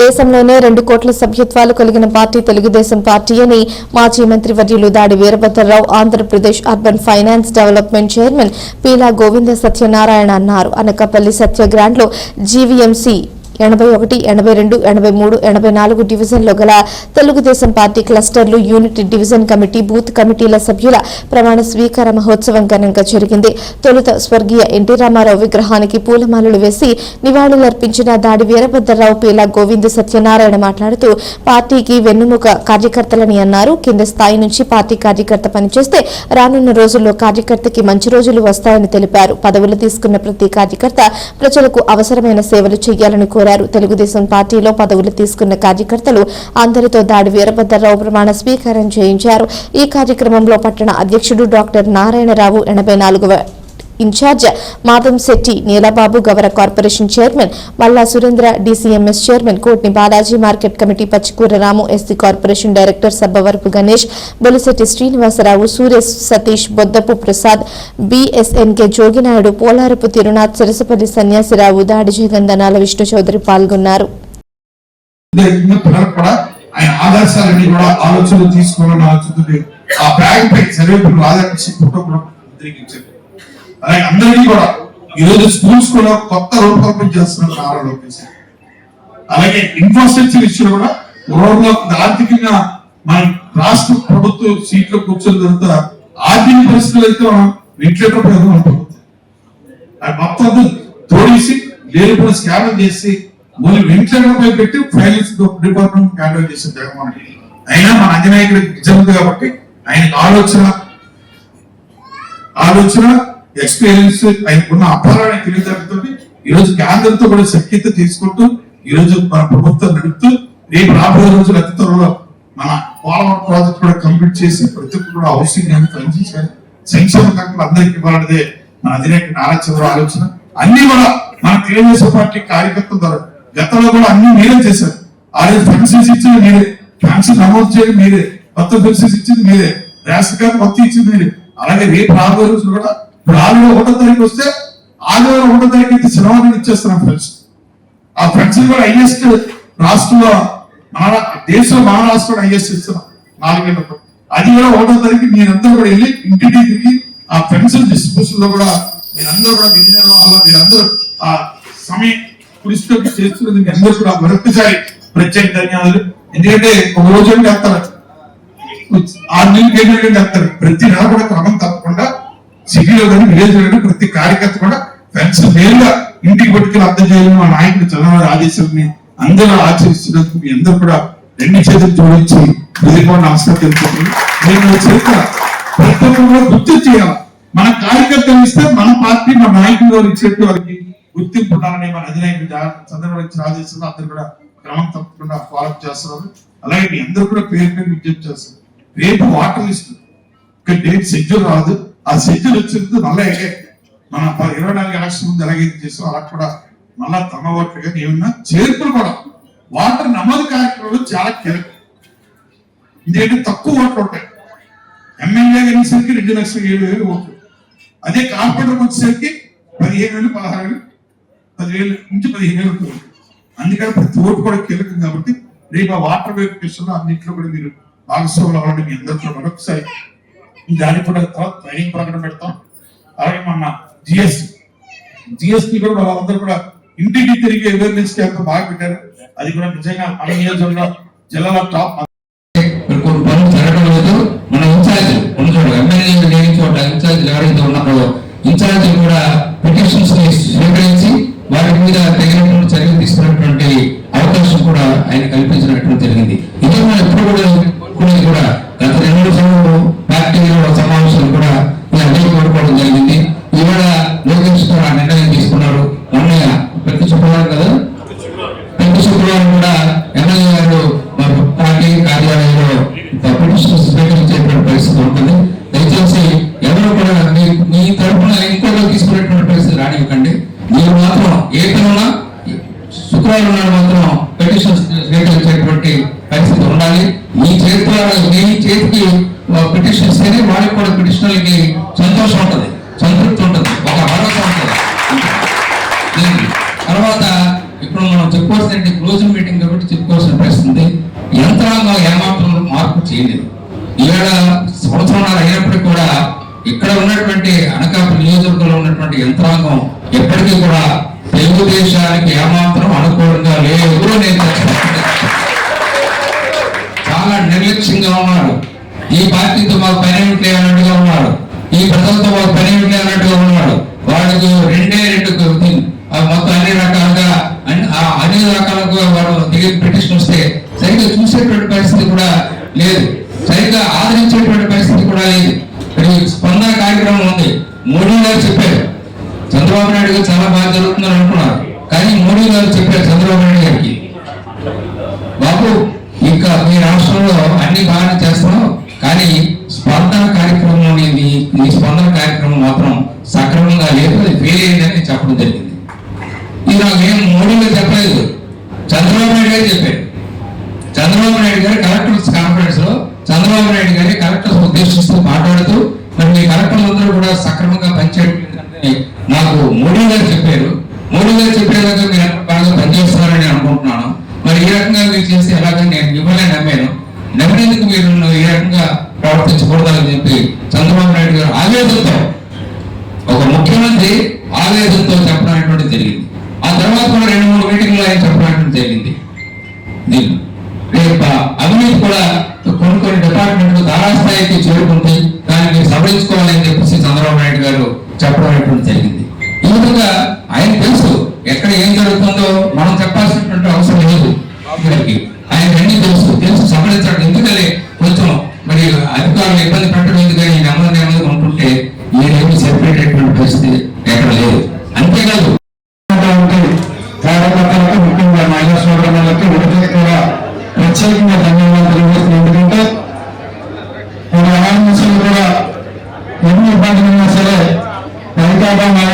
దేశంలోనే రెండు కోట్ల సభ్యత్వాలు కలిగిన పార్టీ తెలుగుదేశం పార్టీ అని మాజీ మంత్రి వర్యులు Dadi Veerabhadrarao Andhra Pradesh urban finance development chairman Peela Govinda Satyanarayana అన్నారు. అనకాపల్లి సత్య గ్రాండ్లో జీవీఎంసీ ఎనభై ఒకటి ఎనభై రెండు ఎనభై మూడు ఎనభై నాలుగు డివిజన్లో గల తెలుగుదేశం పార్టీ క్లస్టర్లు యూనిట్ డివిజన్ కమిటీ బూత్ కమిటీల సభ్యుల ప్రమాణ స్వీకార మహోత్సవం ఘనంగా జరిగింది. తొలుత స్వర్గీయ ఎన్టీ రామారావు విగ్రహానికి పూలమాలలు వేసి నివాళులర్పించిన దాడి వీరభద్రరావు పీలా గోవింద్ సత్యనారాయణ మాట్లాడుతూ పార్టీకి వెన్నుముక కార్యకర్తలని అన్నారు. కింద స్థాయి నుంచి పార్టీ కార్యకర్త పనిచేస్తే రానున్న రోజుల్లో కార్యకర్తకి మంచి రోజులు వస్తాయని తెలిపారు. పదవులు తీసుకున్న ప్రతి కార్యకర్త ప్రజలకు అవసరమైన సేవలు చేయాలని కోరారు. తెలుగుదేశం పార్టీలో పదవులు తీసుకున్న కార్యకర్తలు అందరితో దాడి వీరభద్రరావు ప్రమాణ స్వీకారం చేయించారు. ఈ కార్యక్రమంలో పట్టణ అధ్యక్షుడు డాక్టర్ నారాయణరావు ఎనభై నాలుగవ incharge Madhamsetti Neelababu Gavara corporation chairman Malla Surendra DCMS chairman Kotni Balaji market committee Pachikura Ramu SC corporation director Sabbavarapu Ganesh Bolisetti Srinivasarao Suresh Satish Boddapu Prasad BSNK Jogi Naidu Polarapu Tirunath Sarasapalli Sanyasirao Dadi Jagandanala Vishnu Chowdary పాల్గొన్నారు. ఆయన ఆదర్శాలన్నీ కూడా ఆలోచనలు తీసుకోవాలని ఆలోచనతో ఆ bag పై చదివేప్పుడు ఆదర్శించి photo కూడా ముద్రించారు. అలాగే అందరికీ కూడా ఈ రోజు స్కూల్స్ కూడా కొత్త రూపకల్పన చేస్తున్నారు నారా లోకేష్ అలాగే ఇన్ఫ్రాస్ట్రక్చర్ ఇష్యూ కూడా రోడ్లో ఆర్థికంగా మన రాష్ట్ర ప్రభుత్వ సీట్లో కూర్చున్న తర్వాత ఆర్థిక పరిస్థితులు అయితే మనం వెంటిలేటర్ ఉంటుంది అది మొత్తం తోడేసి లేనిపోయిన స్కాన్ చేసి మళ్ళీ వెంటిలేటర్ పై పెట్టి ఫైనాన్స్ డిపార్ట్మెంట్ హ్యాండిల్ చేసిన జగన్మోహన్ రెడ్డి అయినా మన అంజనాయకుడు నిజం కాబట్టి ఆయనకు ఆలోచన ఆలోచన ఎక్స్పీరియన్స్ ఆయనకున్న అపారాన్ని తెలియజేయడంతో ఈ రోజు కేంద్రంతో కూడా సఖ్యత తీసుకుంటూ ఈ రోజు మన ప్రభుత్వం నడుపుతూ రేపు రాబోయే రోజులు అతి త్వరలో మన పోలవరం ప్రాజెక్ట్ కూడా కంప్లీట్ చేసి ప్రతి ఒక్కరు కూడా హౌసింగ్ అని సంక్షేమ కార్యక్రమాలు అందరికీ ఇవ్వాలనేదే మన అధినేత నారా చంద్రబాబు ఆలోచన. అన్ని కూడా మన తెలుగుదేశం పార్టీ కార్యకర్తల ద్వారా గతంలో కూడా అన్ని మీరే చేశారు ఆ రోజు ఫెన్సెస్ ఇచ్చింది మీరే ఫ్యాన్సీ నమోదు చేయడం మీరే కొత్త ఫెన్సెస్ ఇచ్చింది మీరే రేషన్ కార్డు కొత్త ఇచ్చింది మీరే అలాగే రేపు రాబోయే రోజులు కూడా ఇప్పుడు ఆదివారం ఒకటో తారీఖు వస్తే ఆదివారం ఒకటో తారీఖు అయితే శనివారం ఇచ్చేస్తున్నాం ఫ్రెండ్స్ ఆ ఫ్రెండ్స్ కూడా హైయెస్ట్ రాష్ట్రంలో మన దేశంలో మన రాష్ట్రంలో హైయెస్ట్ ఇస్తున్నాం నాలుగేళ్ళకు అది కూడా ఒకటో తారీఖు మీరందరూ కూడా వెళ్ళి ఇంటికి దిగి ఆ ఫ్రెండ్స్ డిస్ట్రిబ్యూషన్లో కూడా మీరందరూ కూడా వినియోగం మీరందరూ ఆ సమయం కృషితో చేస్తున్నది మీ అందరూ కూడా మరొకసారి ప్రత్యేక ధన్యవాదాలు. ఎందుకంటే ఒక రోజు ఏం చేస్తారు? ఆరు నెలలకి ఏడు నెలలకి చేస్తారు? ప్రతి నెల కూడా క్రమం తప్ప సిటీలో కానీ విలేజ్ కానీ ప్రతి కార్యకర్త కూడా ఫ్రెండ్స్ నేరుగా ఇంటికి పట్టుకుని అర్థం చేయాలని మా నాయకుడు చంద్రబాబు ఆదేశాలని అందరూ ఆచరిస్తున్నందుకు మీ అందరూ కూడా రెండు చేతులు జోడించి హృదయపూర్వక నమస్కారం తెలుపుతున్నాను నేను చరిత్ర ప్రతి ఒక్కరు గుర్తు చేయాలి? మన కార్యకర్తలు ఇస్తే మన పార్టీ మన నాయకులు ఇచ్చేట్టు వారికి గుర్తింపు ఉండాలని మన అధినాయకుడు చంద్రబాబు ఇచ్చిన ఆదేశాలు అందరూ కూడా క్రమం తప్పకుండా ఫాలో చేస్తున్నారు. అలాగే మీ అందరూ కూడా పేరు పేరు విజ్ఞప్తి చేస్తారు రేపు వాటర్ లిస్ట్. ఒక డేట్ షెడ్యూల్ రాదు. ఆ షెడ్యూల్ వచ్చింది మళ్ళీ మన ఇరవై నాలుగు ఎలక్షన్ ముందు ఎలాగైతే చేసాం అలా కూడా మళ్ళా తమ ఓట్లుగా ఏమన్నా చేర్పులు కూడా. వాటర్ నమోదు కార్యక్రమంలో చాలా కీలకం. ఎందుకంటే తక్కువ ఓట్లు ఉంటాయి. ఎమ్మెల్యే అనేసరికి రెండు లక్షల ఏడు వేలు ఓట్లు. అదే కార్పొరేటర్ వచ్చేసరికి పదిహేను వేలు పదహారు వేలు పదివేలు నుంచి పదిహేను వేలు ఓట్లు. అందుకని ప్రతి ఓటు కూడా కీలకం కాబట్టి రేపు ఆ వాటర్ వెరిఫికేషన్లో అన్నింటిలో కూడా మీరు భాగస్వాములు అవ్వాలని మీ అందరితో మరొకసారి దాని కూడా తర్వాత ట్రైనింగ్ ప్రకటన పెడతాం. అలాగే మన జిఎస్టి జిఎస్టి కూడా వాళ్ళందరూ కూడా ఇంటికి తిరిగి అవేర్నెస్ క్యాంప్ బాగా పెట్టారు. అది కూడా నిజంగా మన నియోజకవర్గంలో జిల్లాల టాప్ జరగడం లేదు. మన కూడా ని స్వీకరించి మీద చర్యలు తీసుకున్నటువంటి అవకాశం కూడా ఆయన కల్పించినట్టు జరిగింది. ఇదే మనం ఎప్పుడు కూడా మాత్రం ఏ శుక్రవారం నాడు మాత్రం పెటిషన్ స్వీకరించేటువంటి పరిస్థితి ఉండాలి. మీ చేతి మీ చేతికి పిటిషన్ ఇస్తేనే వాళ్ళకి కూడా పిటిషనర్లకి సంతోషం ఉంటుంది సంతృప్తి ఉంటుంది ఒక భరోసా ఉంటుంది. తర్వాత ఇప్పుడు మనం చెప్పుకోవాల్సిన క్లోజింగ్ మీటింగ్ కాబట్టి చెప్పుకోవాల్సిన పరిస్థితి యంత్రాంగం ఏమాత్రం మార్పు చేయలేదు. ఈవేళ సంవత్సరంన్నర అయినప్పటికీ కూడా ఇక్కడ ఉన్నటువంటి అనకాపల్లి నియోజకవర్గంలో ఉన్నటువంటి యంత్రాంగం ఎప్పటికీ కూడా తెలుగుదేశానికి ఏమాత్రం అనుకూలంగా లేదు నేను చాలా నిర్లక్ష్యంగా ఉన్నారు. ఈ పార్టీతో మాకు పని ఏమిటి అన్నట్టుగా ఉన్నాడు ఈ ప్రజలతో మాకు పని ఏమిటి అన్నట్టుగా ఉన్నాడు వాళ్ళకు రెండే రెండు థింగ్. ఆ మొత్తం అన్ని రకాలుగా అన్ని ఆ రకాలుగా వాడు దిగి పిటిషన్ వస్తే సరిగ్గా చూసేటువంటి పరిస్థితి కూడా లేదు సరిగ్గా ఆదరించేటువంటి పరిస్థితి కూడా లేదు మరి స్పందన కార్యక్రమం ఉంది మోడీ గారు చెప్పారు చంద్రబాబు నాయుడు గారు చాలా బాగా జరుగుతుందని అనుకున్నారు కానీ మోడీ గారు చెప్పారు చంద్రబాబు నాయుడు గారికి బాబు ఇంకా మీ రాష్ట్రంలో అన్ని బాగానే చేస్తున్నాం కానీ స్పందన కార్యక్రమం అనేది ఈ స్పందన కార్యక్రమం మాత్రం సక్రమంగా లేదు అది ఫెయిల్ అయిందని చెప్పడం జరిగింది ఇది నాకు ఏం మోడీ గారు చెప్పలేదు చంద్రబాబు నాయుడు గారు చెప్పారు చంద్రబాబు నాయుడు గారు కలెక్టర్స్ కాన్ఫరెన్స్లో చంద్రబాబు నాయుడు గారి కలెక్టర్స్ ఉద్దేశిస్తూ మాట్లాడుతూ మరి మీ కలెక్టర్లందరూ కూడా సక్రమంగా పనిచేయట్లేదని నాకు మోడీ గారు చెప్పారు. మోడీ గారు చెప్పేలాగా మీరు బాగా పనిచేస్తున్నారని అనుకుంటున్నాను. మరి ఈ రకంగా మీరు చేసి ఎలాగని నేను మిమ్మల్ని నమ్మాను. నమ్మినందుకు మీరు ఈ రకంగా ప్రవర్తించకూడదని చెప్పి చంద్రబాబు నాయుడు గారు ఆవేదంతో ఒక ముఖ్యమంత్రి ఆవేదంతో చెప్పడం జరిగింది. ఆ తర్వాత కూడా రెండు మూడు మీటింగ్లు ఆయన చెప్పడం జరిగింది. రేపు అవినీతి కూడా కొన్ని కొన్ని డిపార్ట్మెంట్ ధారాస్థాయికి చేరుకుంటే దాన్ని సవరించుకోవాలని చెప్పేసి చంద్రబాబు నాయుడు గారు చెప్పడం అనేటువంటి జరిగింది. ఈ విధంగా ఆయన తెలుసు ఎక్కడ ఏం జరుగుతుందో మనం చెప్పాల్సినటువంటి అవసరం లేదు. ఇక్కడికి ఆయన అన్ని తెలుసు తెలుసు సవరించడం ఎందుకంటే కొంచెం మరి అధికారులు ఇబ్బంది పెట్టడం ఎందుకని? నెమ్మది నెమ్మది ఉంటుంటే ఈయనేమి సెపరేట్ అయినటువంటి పరిస్థితి ఎక్కడ లేదు. అంతేకాదు కార్యకర్తలకు ముఖ్యంగా మహిళా సోదరులకు ఒకటి కూడా ప్రత్యేకంగా ధన్యవాదాలు తెలియజేస్తున్నాను ఎందుకంటే మన ఆనందించలు కూడా ఎన్ని ఇబ్బందులు ఉన్నా సరే వైకాపా నాయకులు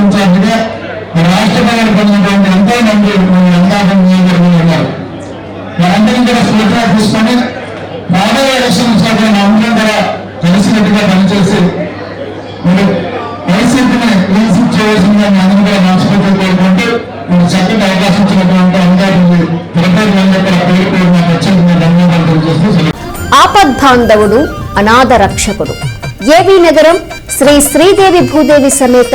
ఇన్ఛార్జ్గా పార్టీ ఇన్ఛార్జ్గా పొందినటువంటి ఎంతో మంది మన అందాకం వారందరినీ కూడా స్వీకరణ తీసుకొని రాబోయే ఎలక్షన్లో అందరం కూడా కలిసినట్టుగా పనిచేసి మీరు వైసీపీని రీసీవ్ చేయాల్సిందిగా మీ అందరూ కూడా మనస్ఫూర్తిగా కోరుకుంటూ మీరు చక్కటి అవకాశం ఇచ్చినటువంటి అందరికీ పేరు పేరు నాకు ధన్యవాదాలు తెలియజేస్తూ ఆపద్బాంధవుడు అనాథ రక్షకుడు. ఏవి నగరం శ్రీ శ్రీదేవి భూదేవి సమేత